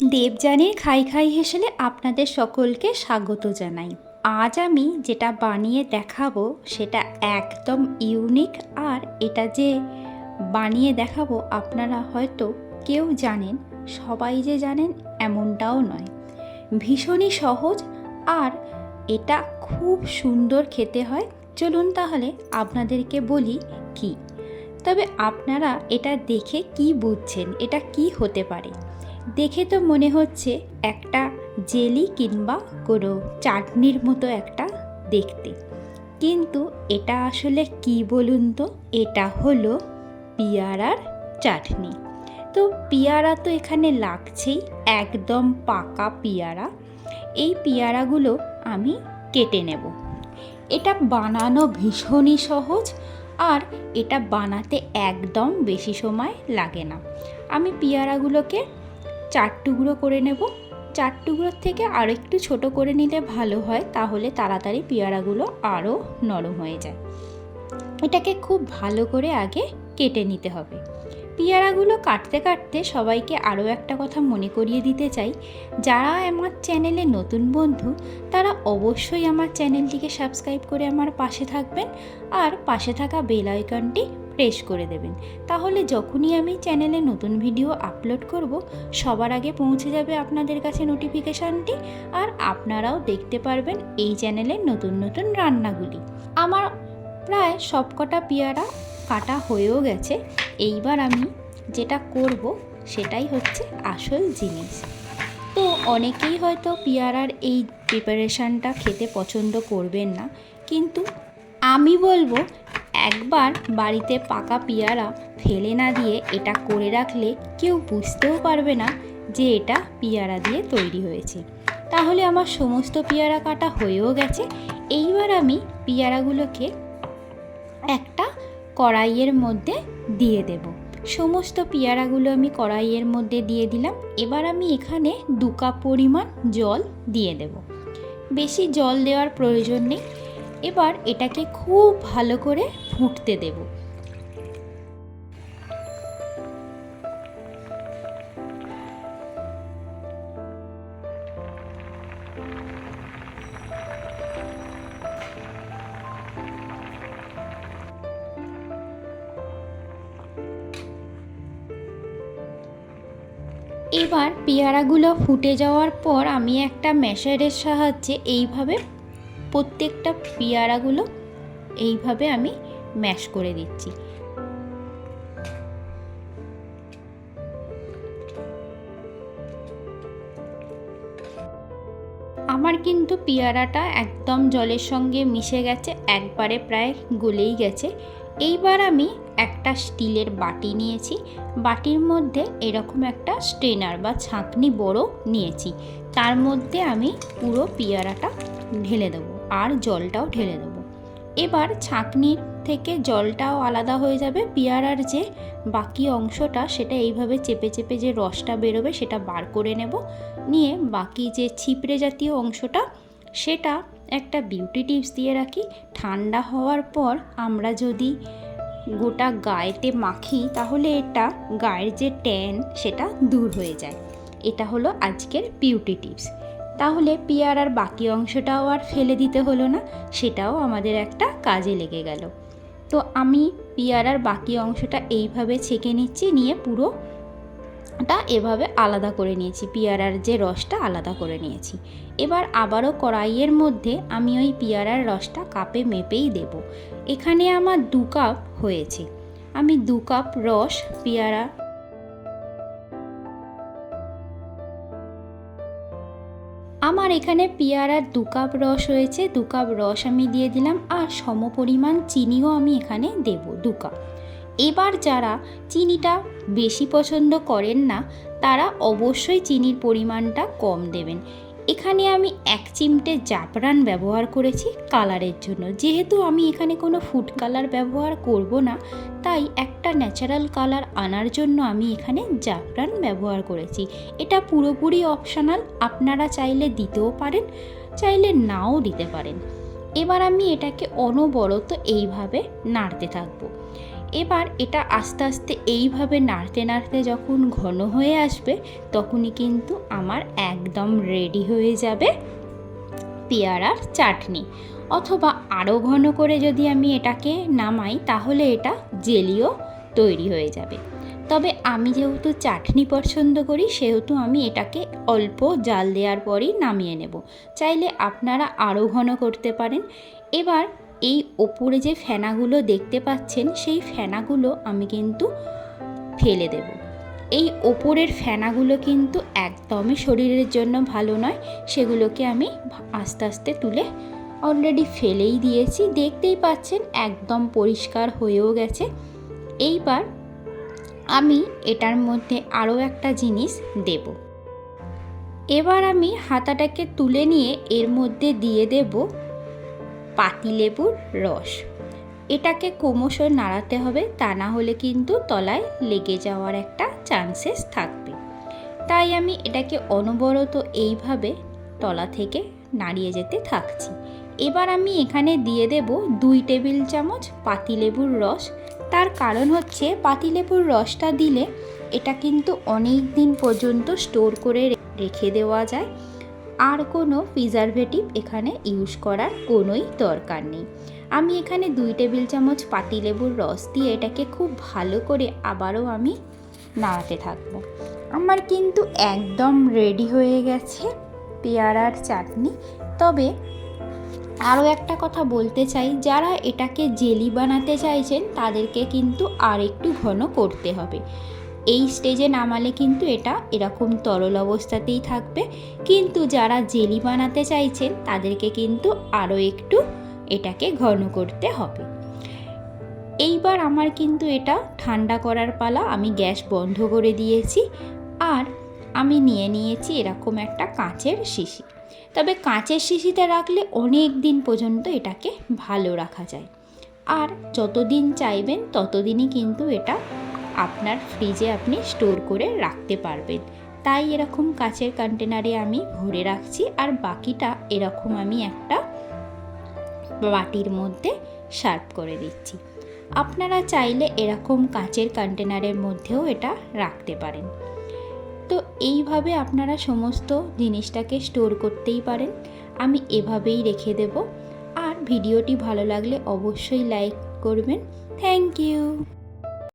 দেবযানীর খাই খাই হেসেলে আপনাদের সকলকে স্বাগত জানাই। আজ আমি যেটা বানিয়ে দেখাবো, সেটা একদম ইউনিক আর এটা যে বানিয়ে দেখাবো, আপনারা হয়তো কেউ জানেন, সবাই যে জানেন এমনটাও নয়। ভীষণই সহজ আর এটা খুব সুন্দর খেতে হয়। চলুন তাহলে আপনাদেরকে বলি কি। তবে আপনারা এটা দেখে কি বুঝছেন? এটা কি হতে পারে? দেখে তো মনে হচ্ছে একটা জেলি কিংবা কোনো চাটনির মতো একটা দেখতে। কিন্তু এটা আসলে কি বলুন তো? এটা হলো পিয়ারার চাটনি। তো পিয়ারা তো এখানে লাগছেই, একদম পাকা পিয়ারা। এই পিয়ারাগুলো আমি কেটে নেব। এটা বানানো ভীষণই সহজ আর এটা বানাতে একদম বেশি সময় লাগে না। আমি পেয়ারাগুলোকে চার টুকরো করে নেব। চার টুকরোর থেকে আরও একটু ছোট করে নিলে ভালো হয়, তাহলে তাড়াতাড়ি পেয়ারাগুলো আরও নরম হয়ে যায়। এটাকে খুব ভালো করে আগে কেটে নিতে হবে। পেয়ারাগুলো কাটতে কাটতে সবাইকে আরও একটা কথা মনে করিয়ে দিতে চাই। যারা আমার চ্যানেলে নতুন বন্ধু, তারা অবশ্যই আমার চ্যানেলটিকে সাবস্ক্রাইব করে আমার পাশে থাকবেন আর পাশে থাকা বেল আইকনটি প্রেস করে দেবেন। তাহলে যখনই আমি চ্যানেলে নতুন ভিডিও আপলোড করব, সবার আগে পৌঁছে যাবে আপনাদের কাছে নোটিফিকেশানটি আর আপনারাও দেখতে পারবেন এই চ্যানেলের নতুন নতুন রান্নাগুলি। আমার প্রায় সবকটা পেয়ারা কাটা হয়েও গেছে। এইবার আমি যেটা করব সেটাই হচ্ছে আসল জিনিস। তো অনেকেই হয়তো পেয়ারার এই প্রিপারেশানটা খেতে পছন্দ করবেন না, কিন্তু আমি বলব একবার বাড়িতে পাকা পেয়ারা ফেলে না দিয়ে এটা করে রাখলে কেউ বুঝতেও পারবে না যে এটা পেয়ারা দিয়ে তৈরি হয়েছে। তাহলে আমার সমস্ত পেয়ারা কাটা হয়েও গেছে। এইবার আমি পেয়ারাগুলোকে একটা কড়াইয়ের মধ্যে দিয়ে দেব। সমস্ত পেয়ারাগুলো আমি কড়াইয়ের মধ্যে দিয়ে দিলাম। এবার আমি এখানে দু কাপ পরিমাণ জল দিয়ে দেব। বেশি জল দেওয়ার প্রয়োজন নেই। এবার এটাকে খুব ভালো করে ফুটতে দেব। এবার পেয়ারাগুলো ফুটে যাওয়ার পর আমি একটা ম্যাশারের সাহায্যে এইভাবে প্রত্যেকটা পেয়ারাগুলো এইভাবে আমি ম্যাশ করে দিচ্ছি। আমার কিন্তু পেয়ারাটা একদম জলের সঙ্গে মিশে গেছে, একবারে প্রায় গলেই গেছে। এইবার আমি একটা স্টিলের বাটি নিয়েছি। বাটির মধ্যে এরকম একটা স্ট্রেনার বা ছাঁকনি বড় নিয়েছি। তার মধ্যে আমি পুরো পেয়ারাটা ঢেলে দেবো আর জলটাও ঢেলে দেবো। এবার ছাঁকনির থেকে জলটাও আলাদা হয়ে যাবে। পেয়ারার যে বাকি অংশটা, সেটা এইভাবে চেপে চেপে যে রসটা বেরোবে, সেটা বার করে নেব। নিয়ে বাকি যে ছিপড়ে জাতীয় অংশটা, সেটা একটা বিউটি টিপস দিয়ে রাখি। ঠান্ডা হওয়ার পর আমরা যদি গোটা গায়েতে মাখি, তাহলে এটা গায়ের যে ট্যান, সেটা দূর হয়ে যায়। এটা হলো আজকের বিউটি টিপস তাহলে পেয়ারার বাকি অংশটাও আর ফেলে দিতে হলো না, সেটাও আমাদের একটা কাজে লেগে গেল। তো আমি পেয়ারার বাকি অংশটা এইভাবে ছেঁকে নিচ্ছি, নিয়ে পুরো টা এভাবে আলাদা করে নিয়েছি, পেয়ারার যে রসটা আলাদা করে নিয়েছি। এবার আবারও কড়াইয়ের মধ্যে আমি ওই পেয়ারার রসটা কাপে মেপেই দেব। এখানে আমার দু কাপ হয়েছে। আমি দু কাপ রস, পেয়ারা আমার এখানে পেয়ারার দু কাপ রস হয়েছে, দু কাপ রস আমি দিয়ে দিলাম আর সমপরিমাণ চিনিও আমি এখানে দেব দু কাপ। এবার যারা চিনিটা বেশি পছন্দ করেন না, তারা অবশ্যই চিনির পরিমাণটা কম দেবেন। এখানে আমি এক চিমটে জাফরান ব্যবহার করেছি কালারের জন্য। যেহেতু আমি এখানে কোনো ফুড কালার ব্যবহার করব না, তাই একটা ন্যাচারাল কালার আনার জন্য আমি এখানে জাফরান ব্যবহার করেছি। এটা পুরোপুরি অপশনাল, আপনারা চাইলে দিতেও পারেন, চাইলে নাও দিতে পারেন। এবার আমি এটাকে অনবরত এইভাবে নাড়তে থাকব। এবার এটা আস্তে আস্তে এইভাবে নাড়তে নাড়তে যখন ঘন হয়ে আসবে, তখনই কিন্তু আমার একদম রেডি হয়ে যাবে পেয়ারার চাটনি। অথবা আরও ঘন করে যদি আমি এটাকে নামাই, তাহলে এটা জেলিও তৈরি হয়ে যাবে। তবে আমি যেহেতু চাটনি পছন্দ করি, সেহেতু আমি এটাকে অল্প জাল দেওয়ার পরেই নামিয়ে নেব। চাইলে আপনারা আরও ঘন করতে পারেন। এবার এই ওপরে যে ফেনাগুলো দেখতে পাচ্ছেন, সেই ফেনাগুলো আমি কিন্তু ফেলে দেব। এই ওপরের ফেনাগুলো কিন্তু একদমই শরীরের জন্য ভালো নয়, সেগুলোকে আমি আস্তে আস্তে তুলে অলরেডি ফেলেই দিয়েছি। দেখতেই পাচ্ছেন একদম পরিষ্কার হয়েও গেছে। এইবার আমি এটার মধ্যে আরও একটা জিনিস দেব। এবার আমি হাতাটাকে তুলে নিয়ে এর মধ্যে দিয়ে দেব পাতিলেবুর রস। এটাকে ক্রমশ নাড়াতে হবে, তা না হলে কিন্তু তলায় লেগে যাওয়ার একটা চান্সেস থাকবে। তাই আমি এটাকে অনবরত এইভাবে তলা থেকে নাড়িয়ে যেতে থাকছি। এবার আমি এখানে দিয়ে দেব দুই টেবিল চামচ পাতিলেবুর রস। তার কারণ হচ্ছে পাতিলেবুর রসটা দিলে এটা কিন্তু অনেক দিন পর্যন্ত স্টোর করে রেখে দেওয়া যায়। আর কোনো প্রিজারভেটিভ এখানে ইউজ করার কোনোই দরকার নেই। আমি এখানে দুই টেবিল চামচ পাতিলেবুর রস দিয়ে এটাকে খুব ভালো করে আবারও আমি নাড়াতে থাকব। আমার কিন্তু একদম রেডি হয়ে গেছে পেয়ারার চাটনি। তবে আরও একটা কথা বলতে চাই, যারা এটাকে জেলি বানাতে চাইছেন তাদেরকে কিন্তু আর একটু ঘন করতে হবে। এই স্টেজে নামালে কিন্তু এটা এরকম তরল অবস্থাতেই থাকবে। কিন্তু যারা জেলি বানাতে চাইছেন তাদেরকে কিন্তু আরও একটু এটাকে ঘন করতে হবে। এইবার আমার কিন্তু এটা ঠান্ডা করার পালা, আমি গ্যাস বন্ধ করে দিয়েছি। আর আমি নিয়ে নিয়েছি এরকম একটা কাঁচের শিশি। তবে কাঁচের শিশিতে রাখলে অনেক দিন পর্যন্ত এটাকে ভালো রাখা যায়। আর যতদিন চাইবেন, ততদিনই কিন্তু এটা আপনার ফ্রিজে আপনি স্টোর করে রাখতে পারবেন। তাই এরকম কাচের কন্টেনারে আমি ভরে রাখছি আর বাকিটা এরকম আমি একটা বাটির মধ্যে সার্ভ করে দিচ্ছি। আপনারা চাইলে এরকম কাচের কন্টেনারের মধ্যেও এটা রাখতে পারেন। তো এইভাবে আপনারা সমস্ত জিনিসটাকে স্টোর করতেই পারেন। আমি এভাবেই রেখে দেব। আর ভিডিওটি ভালো লাগলে অবশ্যই লাইক করবেন। Thank you